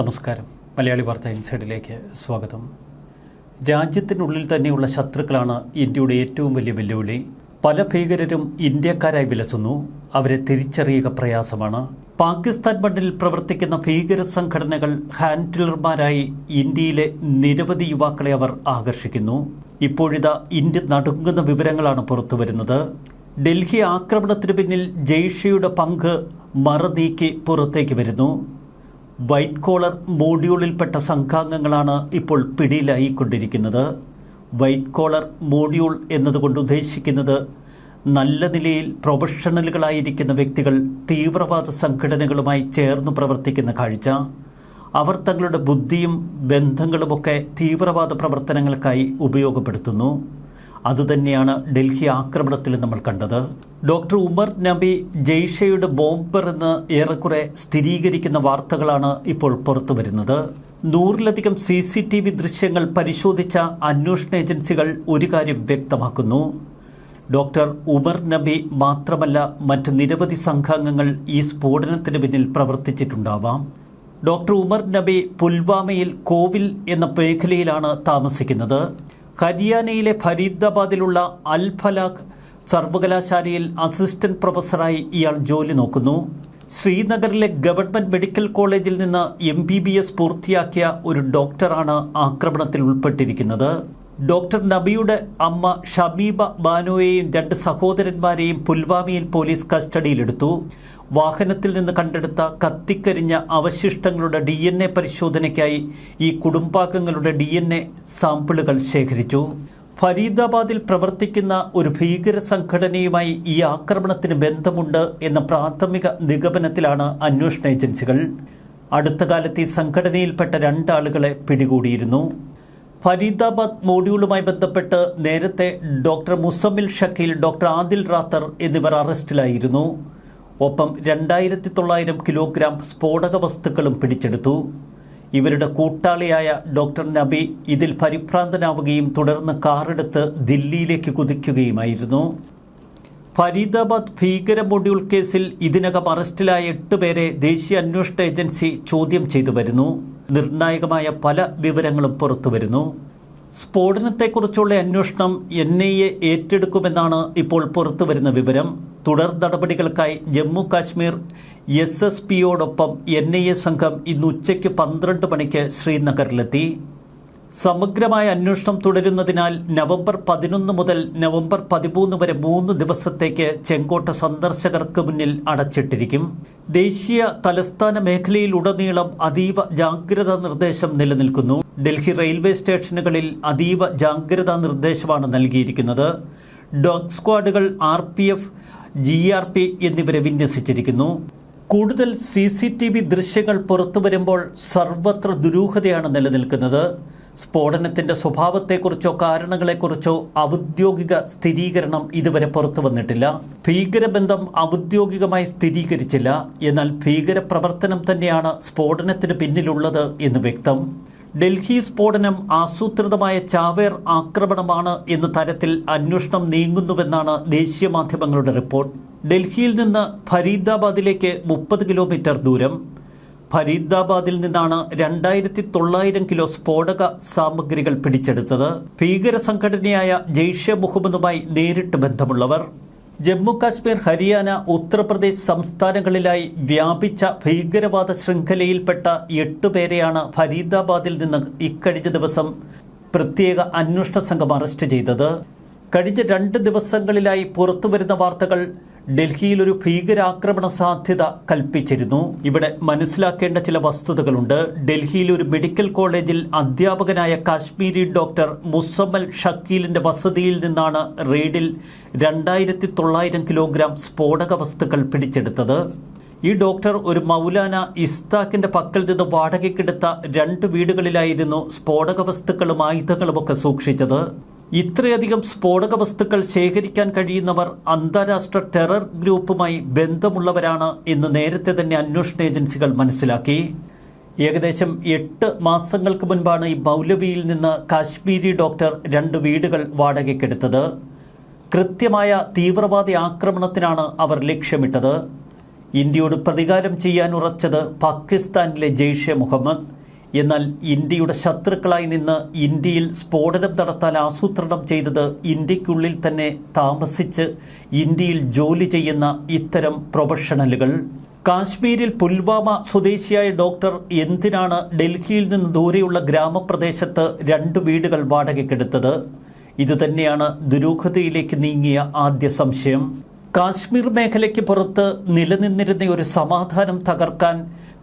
നമസ്കാരം. മലയാളി വാർത്ത ഇൻസൈഡിലേക്ക് സ്വാഗതം. രാജ്യത്തിനുള്ളിൽ തന്നെയുള്ള ശത്രുക്കളാണ് ഇന്ത്യയുടെ ഏറ്റവും വലിയ വെല്ലുവിളി. പല ഭീകരരും ഇന്ത്യക്കാരായി വിലസുന്നു. അവരെ തിരിച്ചറിയുക പ്രയാസമാണ്. പാകിസ്ഥാൻ മണ്ണിൽ പ്രവർത്തിക്കുന്ന ഭീകര സംഘടനകൾ ഹാൻഡിലർമാരായി ഇന്ത്യയിലെ നിരവധി യുവാക്കളെ അവർ ആകർഷിക്കുന്നു. ഇപ്പോഴിതാ ഇന്ത്യ നടുങ്ങുന്ന വിവരങ്ങളാണ് പുറത്തുവരുന്നത്. ഡൽഹി ആക്രമണത്തിന് പിന്നിൽ ജെയ്ഷയുടെ പങ്ക് മറനീക്കി പുറത്തേക്ക് വരുന്നു. വൈറ്റ് കോളർ മോഡ്യൂളിൽപ്പെട്ട സംഘാംഗങ്ങളാണ് ഇപ്പോൾ പിടിയിലായിക്കൊണ്ടിരിക്കുന്നത്. വൈറ്റ് കോളർ മോഡ്യൂൾ എന്നതുകൊണ്ട് ഉദ്ദേശിക്കുന്നത് നല്ല നിലയിൽ പ്രൊഫഷണലുകളായിരിക്കുന്ന വ്യക്തികൾ തീവ്രവാദ സംഘടനകളുമായി ചേർന്ന് പ്രവർത്തിക്കുന്ന കാഴ്ച. അവർ തങ്ങളുടെ ബുദ്ധിയും ബന്ധങ്ങളുമൊക്കെ തീവ്രവാദ പ്രവർത്തനങ്ങൾക്കായി ഉപയോഗപ്പെടുത്തുന്നു. അതുതന്നെയാണ് ഡൽഹി ആക്രമണത്തിൽ നമ്മൾ കണ്ടത്. ഡോക്ടർ ഉമർ നബി ജെയ്ഷയുടെ ബോംബർ എന്ന് ഏറെക്കുറെ സ്ഥിരീകരിക്കുന്ന വാർത്തകളാണ് ഇപ്പോൾ പുറത്തു വരുന്നത്. നൂറിലധികം സി സി ടി വി ദൃശ്യങ്ങൾ പരിശോധിച്ച അന്വേഷണ ഏജൻസികൾ ഒരു കാര്യം വ്യക്തമാക്കുന്നു. ഡോക്ടർ ഉമർ നബി മാത്രമല്ല മറ്റ് നിരവധി സംഘാംഗങ്ങൾ ഈ സ്ഫോടനത്തിന് പിന്നിൽ പ്രവർത്തിച്ചിട്ടുണ്ടാവാം. ഡോക്ടർ ഉമർ നബി പുൽവാമയിൽ കോവിൽ എന്ന മേഖലയിലാണ് താമസിക്കുന്നത്. ഹരിയാനയിലെ ഫരീദാബാദിലുള്ള അൽ ഫലാഖ് സർവകലാശാലയിൽ അസിസ്റ്റന്റ് പ്രൊഫസറായി ഇയാൾ ജോലി നോക്കുന്നു. ശ്രീനഗറിലെ ഗവൺമെന്റ് മെഡിക്കൽ കോളേജിൽ നിന്ന് എം ബി ബി എസ് പൂർത്തിയാക്കിയ ഒരു ഡോക്ടറാണ് ആക്രമണത്തിൽ ഉൾപ്പെട്ടിരിക്കുന്നത്. ഡോക്ടർ നബിയുടെ അമ്മ ഷമീബ ബാനോയെയും രണ്ട് സഹോദരന്മാരെയും പുൽവാമയിൽ പോലീസ് കസ്റ്റഡിയിലെടുത്തു. വാഹനത്തിൽ നിന്ന് കണ്ടെടുത്ത കത്തിക്കരിഞ്ഞ അവശിഷ്ടങ്ങളുടെ ഡി എൻ എ പരിശോധനയ്ക്കായി ഈ കുടുംബാംഗങ്ങളുടെ ഡി എൻ എ സാമ്പിളുകൾ ശേഖരിച്ചു. ഫരീദാബാദിൽ പ്രവർത്തിക്കുന്ന ഒരു ഭീകര സംഘടനയുമായി ഈ ആക്രമണത്തിന് ബന്ധമുണ്ട് എന്ന പ്രാഥമിക നിഗമനത്തിലാണ് അന്വേഷണ ഏജൻസികൾ. അടുത്ത കാലത്ത് ഈ സംഘടനയിൽപ്പെട്ട രണ്ടാളുകളെ പിടികൂടിയിരുന്നു. ഫരീദാബാദ് മോഡ്യൂളുമായി ബന്ധപ്പെട്ട് നേരത്തെ ഡോക്ടർ മുസമ്മിൽ ഷക്കീൽ ഡോക്ടർ ആദിൽ റാത്തർ എന്നിവർ അറസ്റ്റിലായിരുന്നു. ഒപ്പം രണ്ടായിരത്തി തൊള്ളായിരം കിലോഗ്രാം സ്ഫോടക വസ്തുക്കളും പിടിച്ചെടുത്തു. ഇവരുടെ കൂട്ടാളിയായ ഡോക്ടർ നബി ഇതിൽ പരിഭ്രാന്തനാവുകയും തുടർന്ന് കാറെടുത്ത് ദില്ലിയിലേക്ക് കുതിക്കുകയുമായിരുന്നു. ഫരീദാബാദ് ഭീകര മൊഡ്യൂൾ കേസിൽ ഇതിനകം അറസ്റ്റിലായ എട്ട് പേരെ ദേശീയ അന്വേഷണ ഏജൻസി ചോദ്യം ചെയ്തു വരുന്നു. നിർണായകമായ പല വിവരങ്ങളും പുറത്തുവരുന്നു സ്ഫോടനത്തെക്കുറിച്ചുള്ള അന്വേഷണം എൻ ഐ എ ഏറ്റെടുക്കുമെന്നാണ് ഇപ്പോൾ പുറത്തുവരുന്ന വിവരം. തുടർ നടപടികൾക്കായി ജമ്മു കാശ്മീർ എസ് എസ് പിയോടൊപ്പം എൻ ഐ എ സംഘം ഇന്ന് ഉച്ചയ്ക്ക് പന്ത്രണ്ട് മണിക്ക് ശ്രീനഗറിലെത്തി. സമഗ്രമായ അന്വേഷണം തുടരുന്നതിനാൽ നവംബർ പതിനൊന്ന് മുതൽ നവംബർ പതിമൂന്ന് വരെ മൂന്ന് ദിവസത്തേക്ക് ചെങ്കോട്ട സന്ദർശകർക്ക് മുന്നിൽ അടച്ചിട്ടിരിക്കും. ദേശീയ തലസ്ഥാന മേഖലയിലുടനീളം അതീവ ജാഗ്രതാ നിർദ്ദേശം നിലനിൽക്കുന്നു. ഡൽഹി റെയിൽവേ സ്റ്റേഷനുകളിൽ അതീവ ജാഗ്രതാ നിർദ്ദേശമാണ് നൽകിയിരിക്കുന്നത്. Dog സ്ക്വാഡുകൾ R P F G R P എന്നിവരെ വിന്യസിച്ചിരിക്കുന്നു. കൂടുതൽ സി സി ടി വി ദൃശ്യങ്ങൾ പുറത്തു വരുമ്പോൾ സർവത്ര ദുരൂഹതയാണ് നിലനിൽക്കുന്നത്. സ്ഫോടനത്തിന്റെ സ്വഭാവത്തെക്കുറിച്ചോ കാരണങ്ങളെക്കുറിച്ചോ ഔദ്യോഗിക സ്ഥിരീകരണം ഇതുവരെ പുറത്തു വന്നിട്ടില്ല. ഭീകരബന്ധം ഔദ്യോഗികമായി സ്ഥിരീകരിച്ചില്ല. എന്നാൽ ഭീകരപ്രവർത്തനം തന്നെയാണ് സ്ഫോടനത്തിന് പിന്നിലുള്ളത് എന്ന് വ്യക്തം. ഡൽഹി സ്ഫോടനം ആസൂത്രിതമായ ചാവേർ ആക്രമണമാണ് എന്ന തരത്തിൽ അന്വേഷണം നീങ്ങുന്നുവെന്നാണ് ദേശീയ മാധ്യമങ്ങളുടെ റിപ്പോർട്ട്. ഡൽഹിയിൽ നിന്ന് ഫരീദാബാദിലേക്ക് മുപ്പത് കിലോമീറ്റർ ദൂരം. ഫരീദാബാദിൽ നിന്നാണ് രണ്ടായിരത്തി തൊള്ളായിരം കിലോ സ്ഫോടക സാമഗ്രികൾ പിടിച്ചെടുത്തത്. ഭീകര സംഘടനയായ ജെയ്ഷെ മുഹമ്മദുമായി നേരിട്ട് ബന്ധമുള്ളവർ. ജമ്മു കാശ്മീർ ഹരിയാന ഉത്തർപ്രദേശ് സംസ്ഥാനങ്ങളിലായി വ്യാപിച്ച ഭീകരവാദ ശൃംഖലയിൽപ്പെട്ട എട്ട് പേരെയാണ് ഫരീദാബാദിൽ നിന്ന് ഇക്കഴിഞ്ഞ ദിവസം പ്രത്യേക അന്വേഷണ സംഘം അറസ്റ്റ് ചെയ്തത്. കഴിഞ്ഞ രണ്ട് ദിവസങ്ങളിലായി പുറത്തുവരുന്ന വാർത്തകൾ ഡൽഹിയിൽ ഒരു ഭീകരാക്രമണ സാധ്യത കൽപ്പിച്ചിരുന്നു. ഇവിടെ മനസ്സിലാക്കേണ്ട ചില വസ്തുതകളുണ്ട്. ഡൽഹിയിൽ ഒരു മെഡിക്കൽ കോളേജിൽ അധ്യാപകനായ കാശ്മീരി ഡോക്ടർ മുസമ്മൽ ഷക്കീലിന്റെ വസതിയിൽ നിന്നാണ് റെയ്ഡിൽ രണ്ടായിരത്തി തൊള്ളായിരം കിലോഗ്രാം സ്ഫോടക വസ്തുക്കൾ പിടിച്ചെടുത്തത്. ഈ ഡോക്ടർ ഒരു മൗലാന ഇസ്താക്കിന്റെ പക്കൽ നിന്ന് വാടകയ്ക്കെടുത്ത രണ്ട് വീടുകളിലായിരുന്നു സ്ഫോടക വസ്തുക്കളും ആയുധങ്ങളുമൊക്കെ സൂക്ഷിച്ചത്. ഇത്രയധികം സ്ഫോടക വസ്തുക്കൾ ശേഖരിക്കാൻ കഴിയുന്നവർ അന്താരാഷ്ട്ര ടെറർ ഗ്രൂപ്പുമായി ബന്ധമുള്ളവരാണ് എന്ന് നേരത്തെ തന്നെ അന്വേഷണ ഏജൻസികൾ മനസ്സിലാക്കി. ഏകദേശം എട്ട് മാസങ്ങൾക്ക് മുൻപാണ് ഈ മൗലവിയിൽ നിന്ന് കാശ്മീരി ഡോക്ടർ രണ്ട് വീടുകൾ വാടകയ്ക്കെടുത്തത്. കൃത്യമായ തീവ്രവാദി ആക്രമണത്തിനാണ് അവർ ലക്ഷ്യമിട്ടത്. ഇന്ത്യയോട് പ്രതികാരം ചെയ്യാൻ ഉറച്ചത് പാകിസ്ഥാനിലെ ജെയ്ഷെ മുഹമ്മദ്. എന്നാൽ ഇന്ത്യയുടെ ശത്രുക്കളായി നിന്ന് ഇന്ത്യയിൽ സ്ഫോടനം നടത്താൻ ആസൂത്രണം ചെയ്തത് ഇന്ത്യക്കുള്ളിൽ തന്നെ താമസിച്ച് ഇന്ത്യയിൽ ജോലി ചെയ്യുന്ന ഇത്തരം പ്രൊഫഷണലുകൾ. കാശ്മീരിൽ പുൽവാമ സ്വദേശിയായ ഡോക്ടർ എന്തിനാണ് ഡൽഹിയിൽ നിന്ന് ദൂരെയുള്ള ഗ്രാമപ്രദേശത്ത് രണ്ട് വീടുകൾ വാടകയ്ക്കെടുത്തത്? ഇതുതന്നെയാണ് ദുരൂഹതയിലേക്ക് നീങ്ങിയ ആദ്യ സംശയം. കാശ്മീർ മേഖലയ്ക്ക് പുറത്ത് നിലനിന്നിരുന്ന ഒരു സമാധാനം തകർക്കാൻ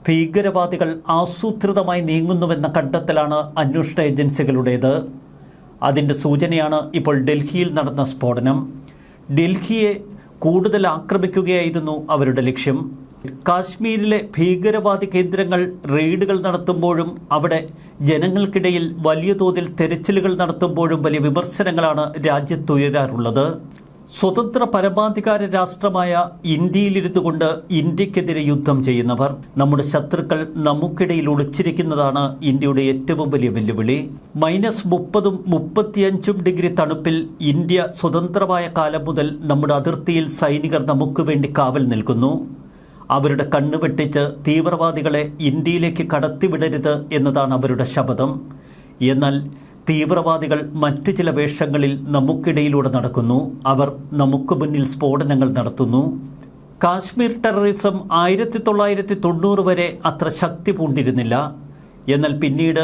ഭീകരവാദികൾ ആസൂത്രിതമായി നീങ്ങുന്നുവെന്ന കണ്ടെത്തലാണ് അന്വേഷണ ഏജൻസികളുടേത്. അതിന്റെ സൂചനയാണ് ഇപ്പോൾ ഡൽഹിയിൽ നടന്ന സ്ഫോടനം. ഡൽഹിയെ കൂടുതൽ ആക്രമിക്കുകയായിരുന്നു അവരുടെ ലക്ഷ്യം. കാശ്മീരിലെ ഭീകരവാദി കേന്ദ്രങ്ങൾ റെയ്ഡുകൾ നടത്തുമ്പോഴും അവിടെ ജനങ്ങൾക്കിടയിൽ വലിയ തോതിൽ തെരച്ചിലുകൾ നടത്തുമ്പോഴും വലിയ വിമർശനങ്ങളാണ് രാജ്യത്തുയരാറുള്ളത്. സ്വതന്ത്ര പരമാധികാര രാഷ്ട്രമായ ഇന്ത്യയിലിരുന്നു കൊണ്ട് ഇന്ത്യക്കെതിരെ യുദ്ധം ചെയ്യുന്നവർ. നമ്മുടെ ശത്രുക്കൾ നമുക്കിടയിൽ ഒളിച്ചിരിക്കുന്നതാണ് ഇന്ത്യയുടെ ഏറ്റവും വലിയ വെല്ലുവിളി. മൈനസ് മുപ്പതും മുപ്പത്തിയഞ്ചും ഡിഗ്രി തണുപ്പിൽ ഇന്ത്യ സ്വതന്ത്രമായ കാലം മുതൽ നമ്മുടെ അതിർത്തിയിൽ സൈനികർ നമുക്ക് വേണ്ടി കാവൽ നിൽക്കുന്നു. അവരുടെ കണ്ണുവെട്ടിച്ച് തീവ്രവാദികളെ ഇന്ത്യയിലേക്ക് കടത്തിവിടരുത് എന്നതാണ് അവരുടെ ശപഥം. എന്നാൽ തീവ്രവാദികൾ മറ്റു ചില വേഷങ്ങളിൽ നമുക്കിടയിലൂടെ നടക്കുന്നു. അവർ നമുക്ക് മുന്നിൽ സ്ഫോടനങ്ങൾ നടത്തുന്നു. കാശ്മീർ ടെററിസം ആയിരത്തി തൊള്ളായിരത്തി തൊണ്ണൂറ് വരെ അത്ര ശക്തി പൂണ്ടിരുന്നില്ല. എന്നാൽ പിന്നീട്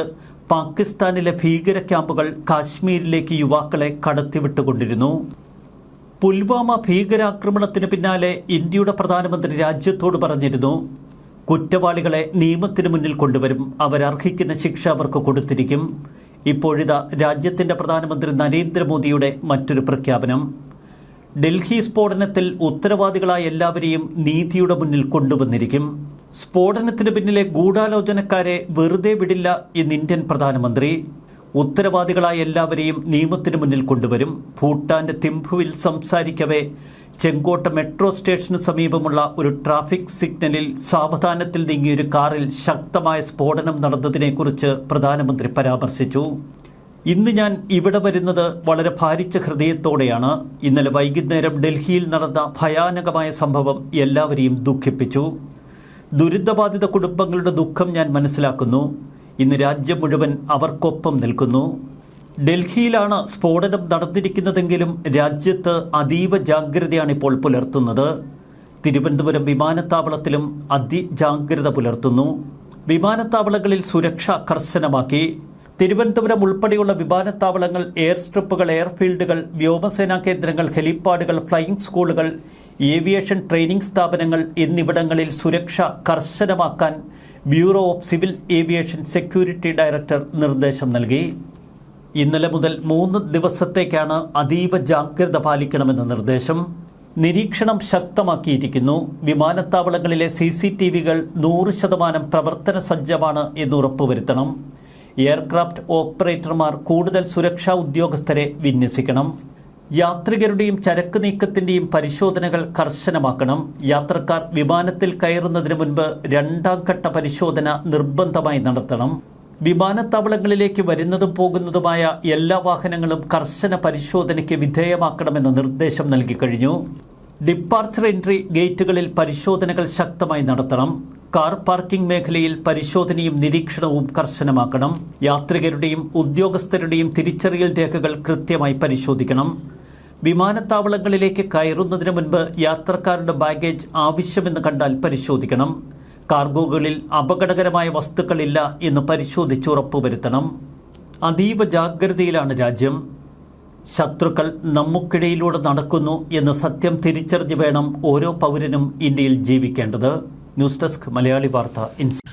പാകിസ്ഥാനിലെ ഭീകര ക്യാമ്പുകൾ കാശ്മീരിലേക്ക് യുവാക്കളെ കടത്തിവിട്ടുകൊണ്ടിരുന്നു. പുൽവാമ ഭീകരാക്രമണത്തിന് പിന്നാലെ ഇന്ത്യയുടെ പ്രധാനമന്ത്രി രാജ്യത്തോട് പറഞ്ഞിരുന്നു കുറ്റവാളികളെ നിയമത്തിന് മുന്നിൽ കൊണ്ടുവരും. അവരർഹിക്കുന്ന ശിക്ഷ അവർക്ക് കൊടുത്തിരിക്കും. ഇപ്പോഴിതാ രാജ്യത്തിന്റെ പ്രധാനമന്ത്രി നരേന്ദ്രമോദിയുടെ മറ്റൊരു പ്രഖ്യാപനം. ഡൽഹി സ്ഫോടനത്തിൽ ഉത്തരവാദികളായ എല്ലാവരെയും നീതിയുടെ മുന്നിൽ കൊണ്ടുവന്നിരിക്കും. സ്ഫോടനത്തിന് പിന്നിലെ ഗൂഢാലോചനക്കാരെ വെറുതെ വിടില്ല എന്ന് ഇന്ത്യൻ പ്രധാനമന്ത്രി. ഉത്തരവാദികളായ എല്ലാവരെയും നിയമത്തിന് മുന്നിൽ കൊണ്ടുവരും. ഭൂട്ടാന്റെ തിംഫുവിൽ സംസാരിക്കവേ ചെങ്കോട്ട മെട്രോ സ്റ്റേഷന് സമീപമുള്ള ഒരു ട്രാഫിക് സിഗ്നലിൽ സാവധാനത്തിൽ നീങ്ങിയൊരു കാറിൽ ശക്തമായ സ്ഫോടനം നടന്നതിനെക്കുറിച്ച് പ്രധാനമന്ത്രി പരാമർശിച്ചു. ഇന്ന് ഞാൻ ഇവിടെ വരുന്നത് വളരെ ഭാരിച്ച ഹൃദയത്തോടെയാണ്. ഇന്നലെ വൈകുന്നേരം ഡൽഹിയിൽ നടന്ന ഭയാനകമായ സംഭവം എല്ലാവരെയും ദുഃഖിപ്പിച്ചു. ദുരിതബാധിത കുടുംബങ്ങളുടെ ദുഃഖം ഞാൻ മനസ്സിലാക്കുന്നു. ഇന്ന് രാജ്യം മുഴുവൻ അവർക്കൊപ്പം നിൽക്കുന്നു. ഡൽഹിയിലാണ് സ്ഫോടനം നടന്നിരിക്കുന്നതെങ്കിലും രാജ്യത്ത് അതീവ ജാഗ്രതയാണ് ഇപ്പോൾ പുലർത്തുന്നത്. തിരുവനന്തപുരം വിമാനത്താവളത്തിലും അതിജാഗ്രത പുലർത്തുന്നു. വിമാനത്താവളങ്ങളിൽ സുരക്ഷ കർശനമാക്കി. തിരുവനന്തപുരം ഉൾപ്പെടെയുള്ള വിമാനത്താവളങ്ങൾ എയർ സ്ട്രിപ്പുകൾ എയർഫീൽഡുകൾ വ്യോമസേനാ കേന്ദ്രങ്ങൾ ഹെലിപ്പാഡുകൾ ഫ്ലൈയിംഗ് സ്കൂളുകൾ ഏവിയേഷൻ ട്രെയിനിംഗ് സ്ഥാപനങ്ങൾ എന്നിവിടങ്ങളിൽ സുരക്ഷ കർശനമാക്കാൻ bureau of civil aviation security director നിർദ്ദേശം നൽകി. ഇന്നലെ മുതൽ മൂന്ന് ദിവസത്തേക്കാണ് അതീവ ജാഗ്രത പാലിക്കണമെന്ന നിർദ്ദേശം. നിരീക്ഷണം ശക്തമാക്കിയിരിക്കുന്നു. വിമാനത്താവളങ്ങളിലെ സി സി ടി വികൾ നൂറ് ശതമാനം പ്രവർത്തന സജ്ജമാണ് എന്ന് ഉറപ്പുവരുത്തണം. എയർക്രാഫ്റ്റ് ഓപ്പറേറ്റർമാർ കൂടുതൽ സുരക്ഷാ ഉദ്യോഗസ്ഥരെ വിന്യസിക്കണം. യാത്രികരുടെയും ചരക്ക് നീക്കത്തിന്റെയും പരിശോധനകൾ കർശനമാക്കണം. യാത്രക്കാർ വിമാനത്തിൽ കയറുന്നതിന് മുൻപ് രണ്ടാം ഘട്ട പരിശോധന നിർബന്ധമായി നടത്തണം. വിമാനത്താവളങ്ങളിലേക്ക് വരുന്നതും പോകുന്നതുമായ എല്ലാ വാഹനങ്ങളും കർശന പരിശോധനയ്ക്ക് വിധേയമാക്കണമെന്ന നിർദ്ദേശം നൽകിക്കഴിഞ്ഞു ഡിപ്പാർച്ചർ എൻട്രി ഗേറ്റുകളിൽ പരിശോധനകൾ ശക്തമായി നടത്തണം. കാർ പാർക്കിംഗ് മേഖലയിൽ പരിശോധനയും നിരീക്ഷണവും കർശനമാക്കണം. യാത്രികരുടെയും ഉദ്യോഗസ്ഥരുടെയും തിരിച്ചറിയൽ രേഖകൾ കൃത്യമായി പരിശോധിക്കണം. വിമാനത്താവളങ്ങളിലേക്ക് കയറുന്നതിന് മുൻപ് യാത്രക്കാരുടെ ബാഗേജ് ആവശ്യമെന്ന് കണ്ടാൽ പരിശോധിക്കണം. കാർഗോകളിൽ അപകടകരമായ വസ്തുക്കളില്ല എന്ന് പരിശോധിച്ച് ഉറപ്പുവരുത്തണം. അതീവ ജാഗ്രതയിലാണ് രാജ്യം. ശത്രുക്കൾ നമുക്കിടയിലൂടെ നടക്കുന്നു എന്ന് സത്യം തിരിച്ചറിഞ്ഞ് വേണം ഓരോ പൗരനും ഇന്ത്യയിൽ ജീവിക്കേണ്ടത്. ന്യൂസ് ഡെസ്ക് മലയാളി വാർത്ത ഇൻസ്റ്റ